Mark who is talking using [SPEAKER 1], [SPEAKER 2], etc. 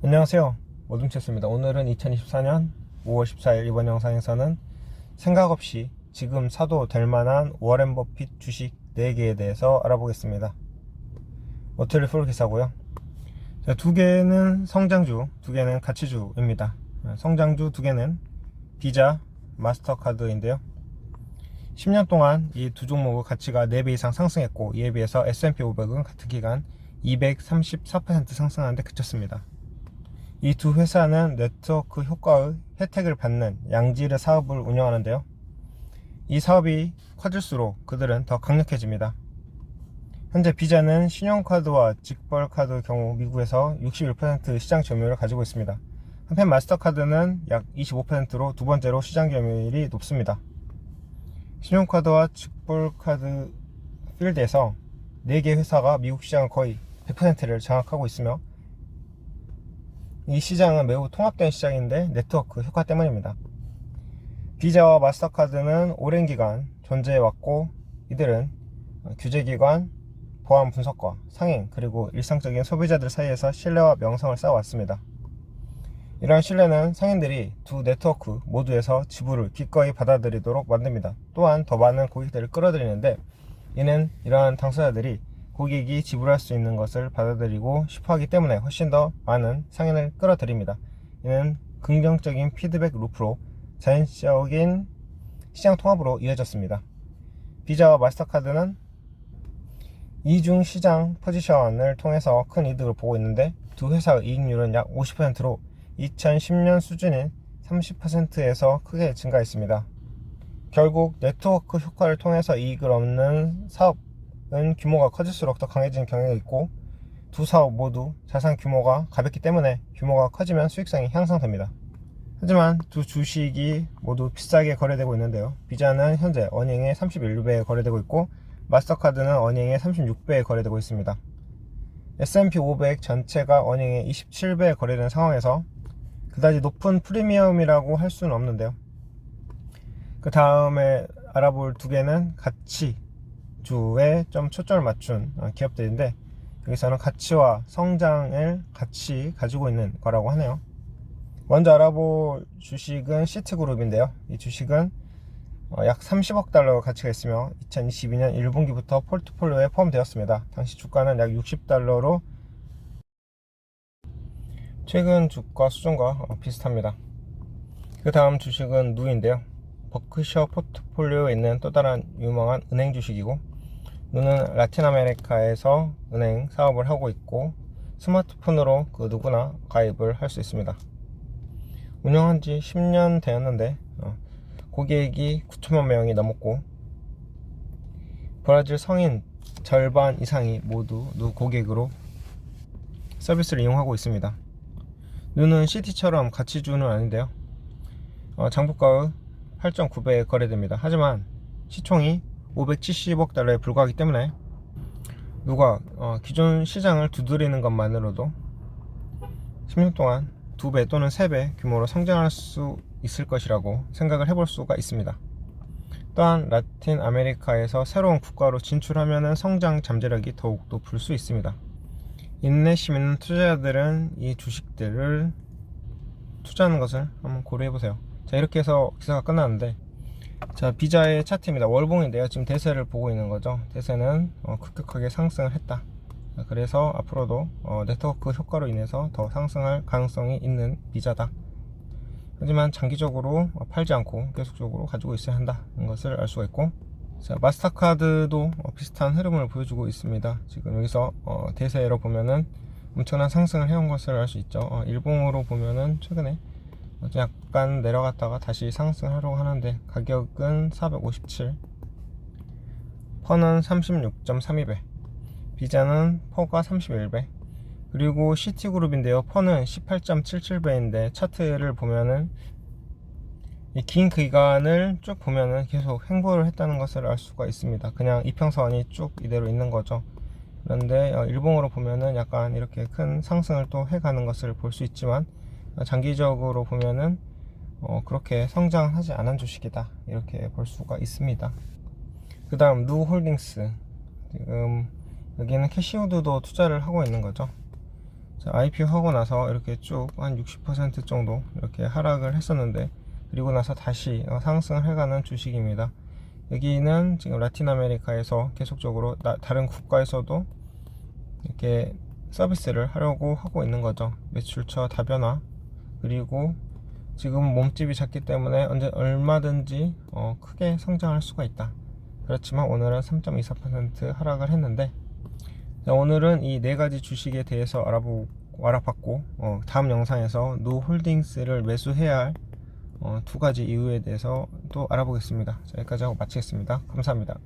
[SPEAKER 1] 안녕하세요. 모둠체스입니다. 오늘은 2024년 5월 14일 이번 영상에서는 생각 없이 지금 사도 될 만한 워렌 버핏 주식 4개에 대해서 알아보겠습니다. 모텔리 풀기사고요. 자, 두 개는 성장주 두 개는 가치주입니다. 성장주 두 개는 비자 마스터카드인데요. 10년 동안 이 두 종목의 가치가 4배 이상 상승했고 이에 비해서 S&P 500은 같은 기간 234% 상승하는데 그쳤습니다. 이 두 회사는 네트워크 효과의 혜택을 받는 양질의 사업을 운영하는데요. 이 사업이 커질수록 그들은 더 강력해집니다. 현재 비자는 신용카드와 직벌카드 경우 미국에서 61% 시장 점유율을 가지고 있습니다. 한편 마스터카드는 약 25%로 두 번째로 시장 점유율이 높습니다. 신용카드와 직불카드 필드에서 4개 회사가 미국 시장을 거의 100%를 장악하고 있으며 이 시장은 매우 통합된 시장인데 네트워크 효과 때문입니다. 비자와 마스터카드는 오랜 기간 존재해왔고 이들은 규제기관, 보안 분석과 상행 그리고 일상적인 소비자들 사이에서 신뢰와 명성을 쌓아왔습니다. 이러한 신뢰는 상인들이 두 네트워크 모두에서 지불을 기꺼이 받아들이도록 만듭니다. 또한 더 많은 고객들을 끌어들이는데 이는 이러한 당사자들이 고객이 지불할 수 있는 것을 받아들이고 싶어 하기 때문에 훨씬 더 많은 상인을 끌어들입니다. 이는 긍정적인 피드백 루프로 자연적인 시장 통합으로 이어졌습니다. 비자와 마스터카드는 이중 시장 포지션을 통해서 큰 이득을 보고 있는데 두 회사의 이익률은 약 50%로 2010년 수준인 30%에서 크게 증가했습니다. 결국 네트워크 효과를 통해서 이익을 얻는 사업 은 규모가 커질수록 더 강해지는 경향이 있고 두 사업 모두 자산 규모가 가볍기 때문에 규모가 커지면 수익성이 향상됩니다. 하지만 두 주식이 모두 비싸게 거래되고 있는데요. 비자는 현재 어닝의 31배에 거래되고 있고 마스터카드는 어닝의 36배에 거래되고 있습니다. S&P 500 전체가 어닝의 27배에 거래되는 상황에서 그다지 높은 프리미엄이라고 할 수는 없는데요. 그 다음에 알아볼 두 개는 가치 주에 좀 초점을 맞춘 어, 기업들인데 여기서는 가치와 성장을 같이 가지고 있는 거라고 하네요. 먼저 알아볼 주식은 시트그룹인데요. 이 주식은 어, 약 30억 달러 가치가 있으며 2022년 1분기부터 포트폴리오에 포함되었습니다. 당시 주가는 약 60달러로 최근 주가 수준과 어, 비슷합니다. 그 다음 주식은 누인데요. 버크셔 포트폴리오에 있는 또 다른 유명한 은행 주식이고 누는 라틴 아메리카에서 은행 사업을 하고 있고 스마트폰으로 그 누구나 가입을 할 수 있습니다. 운영한 지 10년 되었는데 어, 고객이 9천만 명이 넘었고 브라질 성인 절반 이상이 모두 누 고객으로 서비스를 이용하고 있습니다. 누는 시티처럼 가치주는 아닌데요. 어, 장부가의 8.9배에 거래됩니다. 하지만 시총이 570억 달러에 불과하기 때문에 누가 어, 기존 시장을 두드리는 것만으로도 10년 동안 2배 또는 3배 규모로 성장할 수 있을 것이라고 생각을 해볼 수가 있습니다. 또한 라틴 아메리카에서 새로운 국가로 진출하면 성장 잠재력이 더욱 높을 수 있습니다. 인내심 있는 투자자들은 이 주식들을 투자하는 것을 한번 고려해 보세요. 자 이렇게 해서 기사가 끝났는데 자 비자의 차트입니다. 월봉인데요. 지금 대세를 보고 있는 거죠. 대세는 어, 급격하게 상승을 했다. 자, 그래서 앞으로도 어, 네트워크 효과로 인해서 더 상승할 가능성이 있는 비자다. 하지만 장기적으로 어, 팔지 않고 계속적으로 가지고 있어야 한다는 것을 알 수가 있고 자, 마스터카드도 어, 비슷한 흐름을 보여주고 있습니다. 지금 여기서 어, 대세로 보면은 엄청난 상승을 해온 것을 알 수 있죠. 어, 일봉으로 보면은 최근에 약간 내려갔다가 다시 상승하려고 하는데 가격은 457 퍼는 36.32배. 비자는 퍼가 31배. 그리고 시티그룹인데요. 퍼는 18.77배인데 차트를 보면은 이긴 기간을 쭉 보면은 계속 횡보를 했다는 것을 알 수가 있습니다. 그냥 이평선이 쭉 이대로 있는 거죠. 그런데 어, 일봉으로 보면은 약간 이렇게 큰 상승을 또 해가는 것을 볼 수 있지만 장기적으로 보면은 어, 그렇게 성장하지 않은 주식이다. 이렇게 볼 수가 있습니다. 그 다음 누홀딩스. 지금 여기는 캐시우드도 투자를 하고 있는 거죠. 자, IPO 하고 나서 이렇게 쭉 한 60% 정도 이렇게 하락을 했었는데 그리고 나서 다시 어, 상승을 해가는 주식입니다. 여기는 지금 라틴 아메리카에서 계속적으로 나- 다른 국가에서도 이렇게 서비스를 하려고 하고 있는 거죠. 매출처 다변화 그리고 지금 몸집이 작기 때문에 언제 얼마든지 어, 크게 성장할 수가 있다. 그렇지만 오늘은 3.24% 하락을 했는데 자, 오늘은 이 네 가지 주식에 대해서 알아보 알아봤고 어, 다음 영상에서 노 홀딩스를 매수해야 할 어, 두 가지 이유에 대해서 또 알아보겠습니다. 자, 여기까지 하고 마치겠습니다. 감사합니다.